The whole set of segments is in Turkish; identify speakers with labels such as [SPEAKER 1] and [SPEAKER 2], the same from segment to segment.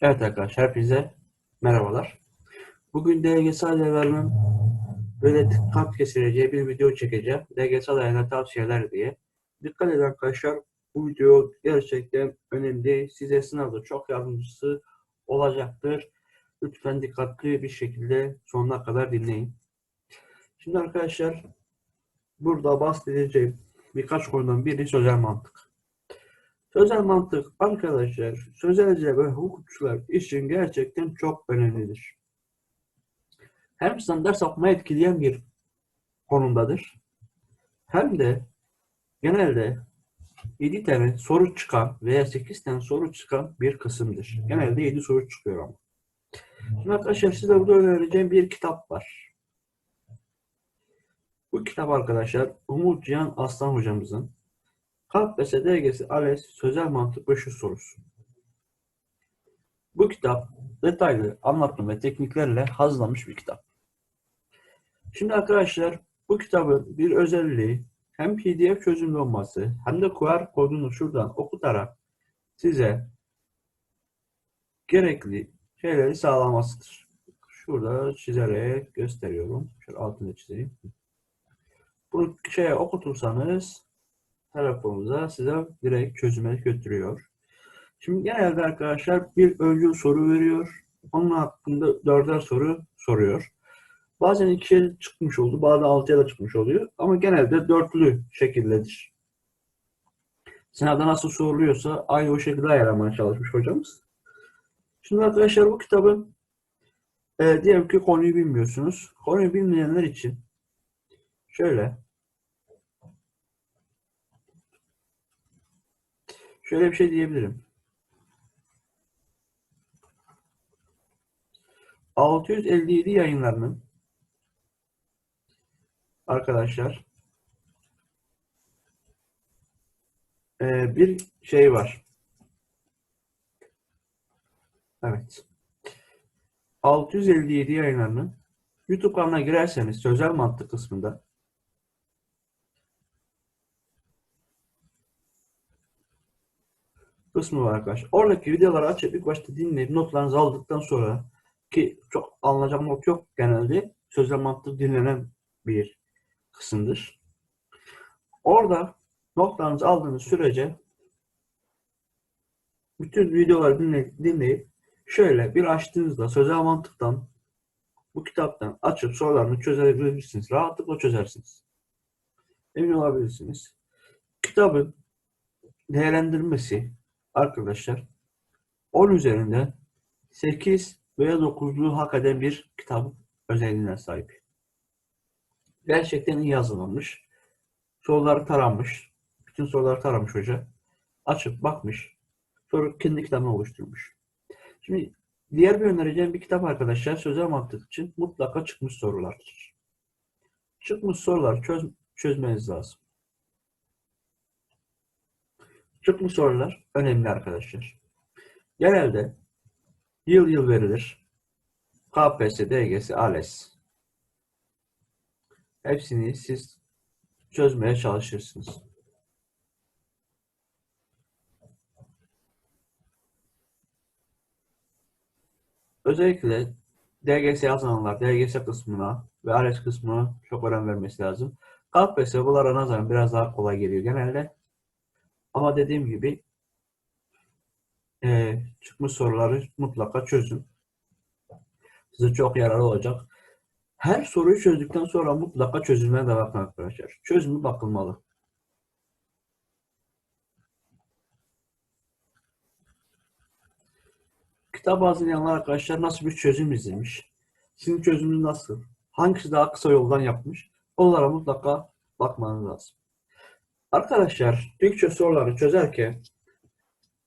[SPEAKER 1] Evet arkadaşlar hepinize merhabalar. Bugün DGS adaylarının böyle dikkat kesileceği bir video çekeceğim. DGS adaylarına tavsiyeler diye. Dikkat edin arkadaşlar bu video gerçekten önemli. Size sınavda çok yardımcısı olacaktır. Lütfen dikkatli bir şekilde sonuna kadar dinleyin. Şimdi arkadaşlar burada bahsedeceğim birkaç konudan biri sözel mantık. Sözel mantık arkadaşlar sözelciler ve hukukçular için gerçekten çok önemlidir. Hem standart sapmayı etkileyen bir konumdadır. Hem de genelde 7 tane soru çıkan veya 8 tane soru çıkan bir kısımdır. Genelde 7 soru çıkıyor ama. Şimdi arkadaşlar size burada önereceğim bir kitap var. Bu kitap arkadaşlar Umut Cihan Aslan hocamızın KPSS DGS ALES Sözel Mantık 500 sorusu. Bu kitap detaylı anlatım ve tekniklerle hazırlanmış bir kitap. Şimdi arkadaşlar bu kitabın bir özelliği hem PDF çözümlü olması hem de QR kodunu şuradan okutarak size gerekli şeyleri sağlamasıdır. Şurada çizerek gösteriyorum. Şöyle altını çizeyim. Bunu şeye okutursanız telefonunuza size direkt çözüme götürüyor. Şimdi genelde arkadaşlar bir öncül soru veriyor. Onun hakkında dörder soru soruyor. Bazen ikiye çıkmış oldu, bazen altıya da çıkmış oluyor. Ama genelde dörtlü şekildedir. Sınavda nasıl soruluyorsa aynı o şekilde ayarlamaya çalışmış hocamız. Şimdi arkadaşlar bu kitabın e, diyelim ki konuyu bilmiyorsunuz. Konuyu bilmeyenler için şöyle Şöyle bir şey diyebilirim. 657 yayınlarının arkadaşlar e, bir şey var. Evet. 657 yayınlarının YouTube kanalına girerseniz sözel mantık kısmında kısmı var arkadaşlar. Oradaki videoları açıp ilk başta dinleyip notlarınızı aldıktan sonra ki çok alınacak not yok genelde sözel mantık dinlenen bir kısımdır. Orada notlarınızı aldığınız sürece bütün videoları dinleyip, dinleyip şöyle bir açtığınızda sözel mantıktan bu kitaptan açıp sorularını çözebilirsiniz. Rahatlıkla çözersiniz. Emin olabilirsiniz. Kitabın değerlendirmesi arkadaşlar 10 üzerinde 8 veya 9'luğu hak eden bir kitap özelliğine sahip. Gerçekten iyi yazılmış. Soruları taranmış. Bütün soruları taramış hoca. Açıp bakmış. Sonra kendi kitabını oluşturmuş. Şimdi diğer bir önereceğim bir kitap arkadaşlar sözel mantık için mutlaka çıkmış sorulardır. Çıkmış sorular çöz, çözmeniz lazım. Çıkmış sorular önemli arkadaşlar. Genelde yıl yıl verilir. KPSS, DGS, ALES. Hepsini siz çözmeye çalışırsınız. Özellikle DGS yazanlar DGS kısmına ve ALES kısmına çok önem vermesi lazım. KPSS bunlara nazaran biraz daha kolay geliyor genelde. Ama dediğim gibi e, çıkmış soruları mutlaka çözün. Size çok yararlı olacak. Her soruyu çözdükten sonra mutlaka çözümine de bakın arkadaşlar. Çözümü bakılmalı. Kitap hazırlayanlar arkadaşlar nasıl bir çözüm izlemiş? Sizin çözümünüz nasıl? Hangisi daha kısa yoldan yapmış? Onlara mutlaka bakmanız lazım. Arkadaşlar Türkçe soruları çözerken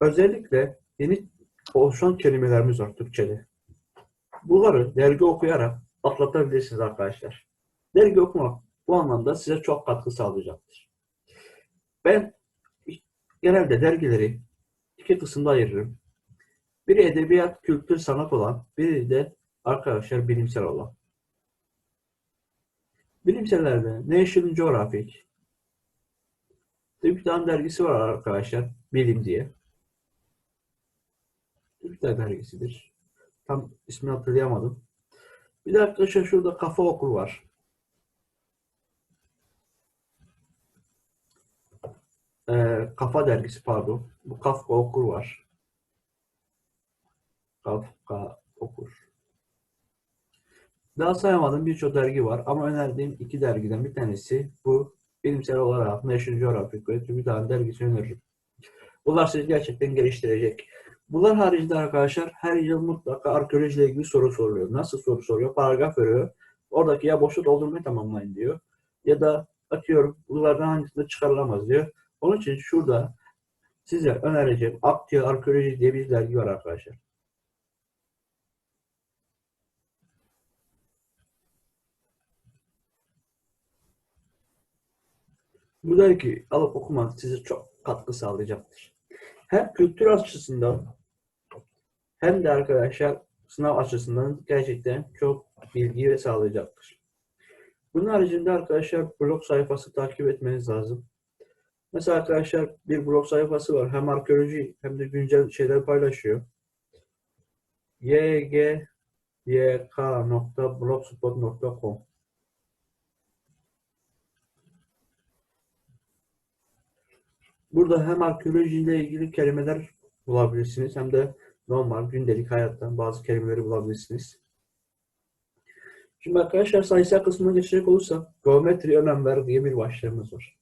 [SPEAKER 1] özellikle yeni oluşan kelimelerimiz var Türkçe'de. Bunları dergi okuyarak atlatabilirsiniz arkadaşlar. Dergi okumak bu anlamda size çok katkı sağlayacaktır. Ben genelde dergileri iki kısımda ayırırım. Biri edebiyat, kültür, sanat olan, biri de arkadaşlar bilimsel olan. Bilimsellerde National Geographic, tane dergisi var arkadaşlar. Bilim diye. Türkler dergisidir. Tam ismini hatırlayamadım. Bir de arkadaşlar şurada Kafa Okur var. Ee, Kafa dergisi pardon. Bu Kafka Okur var. Kafka Okur. Daha sayamadığım birçok dergi var ama önerdiğim iki dergiden bir tanesi bu bilimsel olarak National Geographic ve TÜBİTAK'ın dergisi öneririm. Bunlar sizi gerçekten geliştirecek. Bunlar haricinde arkadaşlar her yıl mutlaka arkeolojiyle ilgili soru soruyor. Nasıl soru soruyor? Paragraf veriyor. Oradaki ya boşluk doldurmayı tamamlayın diyor. Ya da atıyorum bunlardan hangisinde çıkarılamaz diyor. Onun için şurada size önereceğim Aktüel Arkeoloji diye bir dergi var arkadaşlar. Bu dergi alıp okumanız size çok katkı sağlayacaktır. Hem kültür açısından hem de arkadaşlar sınav açısından gerçekten çok bilgi ve sağlayacaktır. Bunun haricinde arkadaşlar blog sayfası takip etmeniz lazım. Mesela arkadaşlar bir blog sayfası var. Hem arkeoloji hem de güncel şeyler paylaşıyor. ygyk.blogspot.com Burada hem arkeolojiyle ilgili kelimeler bulabilirsiniz hem de normal gündelik hayattan bazı kelimeleri bulabilirsiniz. Şimdi arkadaşlar sayısal kısmına geçecek olursak geometri önem ver diye bir başlığımız var.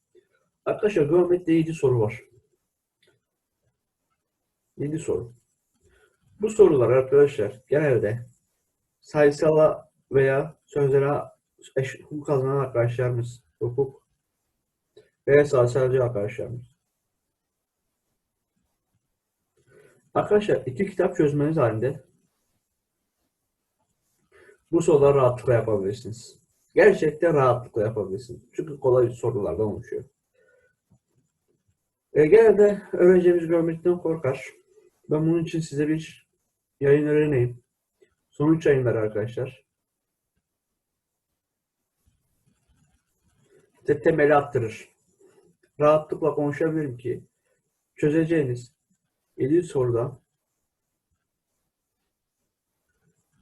[SPEAKER 1] Arkadaşlar geometride 7 soru var. 7 soru. Bu sorular arkadaşlar genelde sayısala veya sözlere hukuk kazanan arkadaşlarımız, hukuk veya sayısalcı arkadaşlarımız. Arkadaşlar iki kitap çözmeniz halinde bu soruları rahatlıkla yapabilirsiniz. Gerçekten rahatlıkla yapabilirsiniz. Çünkü kolay sorulardan oluşuyor. E, genelde öğrencimiz görmekten korkar. Ben bunun için size bir yayın öğreneyim. Sonuç yayınları arkadaşlar. Size temeli attırır. Rahatlıkla konuşabilirim ki çözeceğiniz 7 sorudan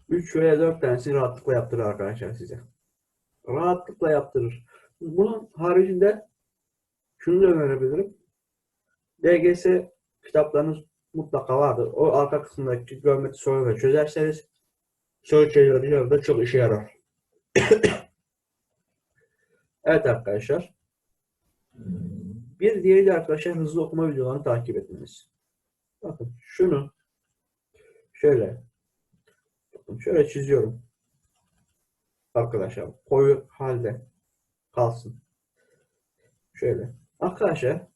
[SPEAKER 1] 3 veya 4 tanesini rahatlıkla yaptırır arkadaşlar size. Rahatlıkla yaptırır. Bunun haricinde şunu da önerebilirim. DGS kitaplarınız mutlaka vardır. O arka kısımdaki geometri soruları çözerseniz soru çözüleri da çok işe yarar. evet arkadaşlar. Bir diğeri de arkadaşlar hızlı okuma videolarını takip etmeniz. Bakın şunu şöyle şöyle çiziyorum. Arkadaşlar koyu halde kalsın. Şöyle. Arkadaşlar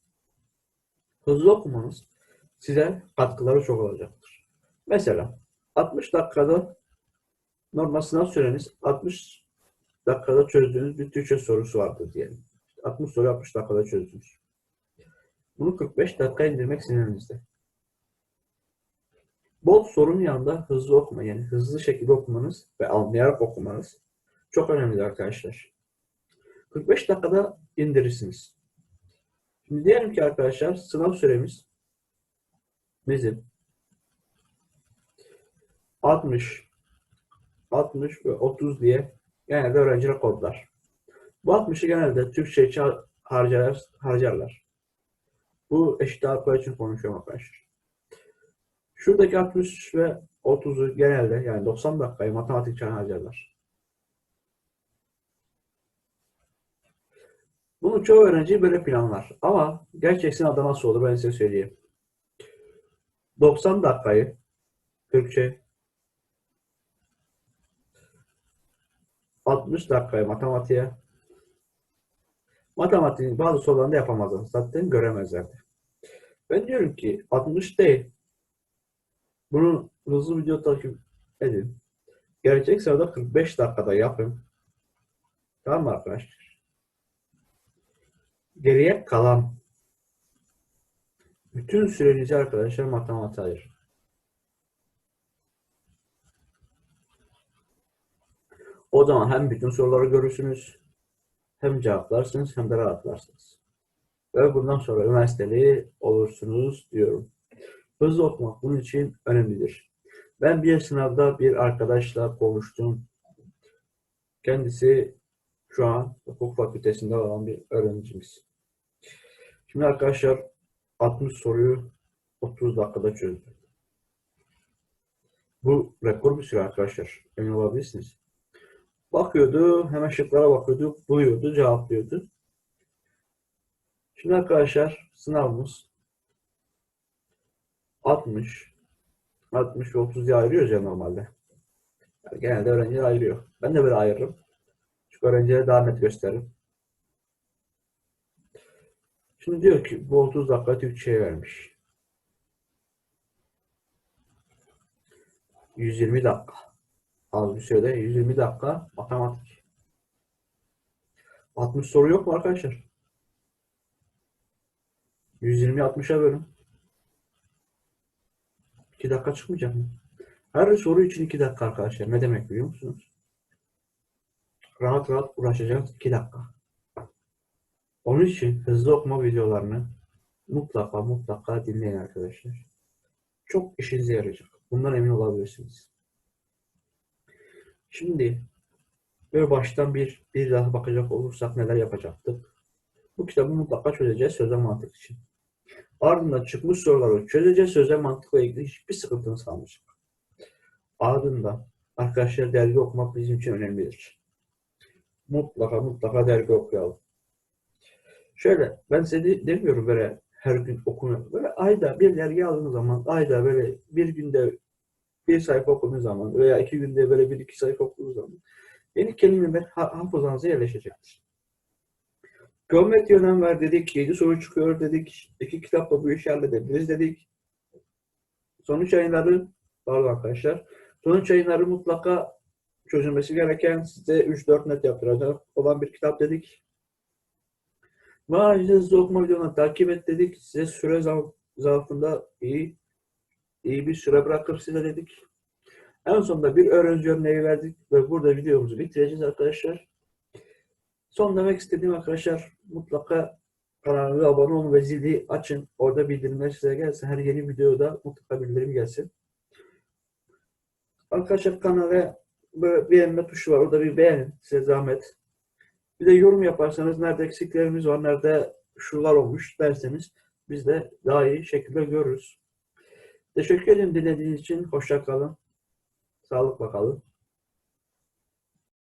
[SPEAKER 1] hızlı okumanız size katkıları çok olacaktır. Mesela 60 dakikada normal sınav süreniz 60 dakikada çözdüğünüz bir Türkçe sorusu vardır diyelim. 60 soru 60 dakikada çözdünüz. Bunu 45 dakika indirmek sizin elinizde. Bol sorunun yanında hızlı okuma yani hızlı şekilde okumanız ve anlayarak okumanız çok önemli arkadaşlar. 45 dakikada indirirsiniz. Şimdi diyelim ki arkadaşlar sınav süremiz bizim 60 60 ve 30 diye genelde öğrenciler kodlar. Bu 60'ı genelde Türkçe için harcar, harcarlar. Bu eşit ağırlıklar için konuşuyorum arkadaşlar. Şuradaki 60 ve 30'u genelde yani 90 dakikayı matematik için harcarlar. Bunu çoğu öğrenci böyle planlar. Ama gerçek sınavda nasıl olur ben size söyleyeyim. 90 dakikayı Türkçe 60 dakikayı matematiğe matematiğin bazı sorularını yapamazlar. Zaten göremezlerdi. Ben diyorum ki 60 değil. Bunu hızlı video takip edin. Gerçek sırada 45 dakikada yapın. Tamam mı arkadaşlar? Geriye kalan bütün sürenizi arkadaşlar matematiğe ayırın. O zaman hem bütün soruları görürsünüz, hem cevaplarsınız hem de rahatlarsınız. Ve bundan sonra üniversiteli olursunuz diyorum. Hızlı okumak bunun için önemlidir. Ben bir sınavda bir arkadaşla konuştum. Kendisi şu an hukuk fakültesinde olan bir öğrencimiz. Şimdi arkadaşlar 60 soruyu 30 dakikada çözdü. Bu rekor bir süre arkadaşlar. Emin olabilirsiniz. Bakıyordu, hemen şıklara bakıyordu, buluyordu, cevaplıyordu. Şimdi arkadaşlar sınavımız 60, 60 ve 30 diye ayırıyoruz ya normalde. Yani genelde öğrenciler ayırıyor. Ben de böyle ayırırım. Çünkü öğrencilere daha net gösteririm. Şimdi diyor ki bu 30 dakika Türkçe'ye vermiş. 120 dakika. Az bir sürede 120 dakika matematik. 60 soru yok mu arkadaşlar? 120 60'a bölün. 2 dakika çıkmayacak mı? Her soru için 2 dakika arkadaşlar. Ne demek biliyor musunuz? Rahat rahat uğraşacağız 2 dakika. Onun için hızlı okuma videolarını mutlaka mutlaka dinleyin arkadaşlar. Çok işinize yarayacak. Bundan emin olabilirsiniz. Şimdi böyle baştan bir bir daha bakacak olursak neler yapacaktık? Bu kitabı mutlaka çözeceğiz sözel mantık için. Ardından çıkmış soruları çözeceğiz sözel mantıkla ilgili hiçbir sıkıntınız kalmayacak. Ardından arkadaşlar dergi okumak bizim için önemlidir. Mutlaka mutlaka dergi okuyalım. Şöyle ben size de- demiyorum böyle her gün okumuyorum. Böyle ayda bir dergi aldığınız zaman ayda böyle bir günde bir sayfa okuduğunuz zaman veya iki günde böyle bir iki sayfa okuduğunuz zaman yeni kelimeler ha- hafızanıza yerleşecektir. Geometri önem ver dedik, 7 soru çıkıyor dedik, iki kitapla bu işi halledebiliriz dedik. Sonuç yayınları, pardon arkadaşlar, sonuç yayınları mutlaka çözülmesi gereken size 3-4 net yaptıracak olan bir kitap dedik. Hızlı okuma videolarını takip et dedik. Size süre zar- zarfında iyi iyi bir süre bırakır size dedik. En sonunda bir öğrenci örneği verdik ve burada videomuzu bitireceğiz arkadaşlar. Son demek istediğim arkadaşlar mutlaka kanalıma abone olun ve zili açın. Orada bildirimler size gelsin. Her yeni videoda mutlaka bildirim gelsin. Arkadaşlar kanala böyle beğenme tuşu var. Orada bir beğenin. Size zahmet. Bir de yorum yaparsanız nerede eksiklerimiz var, nerede şular olmuş derseniz biz de daha iyi şekilde görürüz. Teşekkür ederim dinlediğiniz için. Hoşça kalın. Sağlıkla kalın.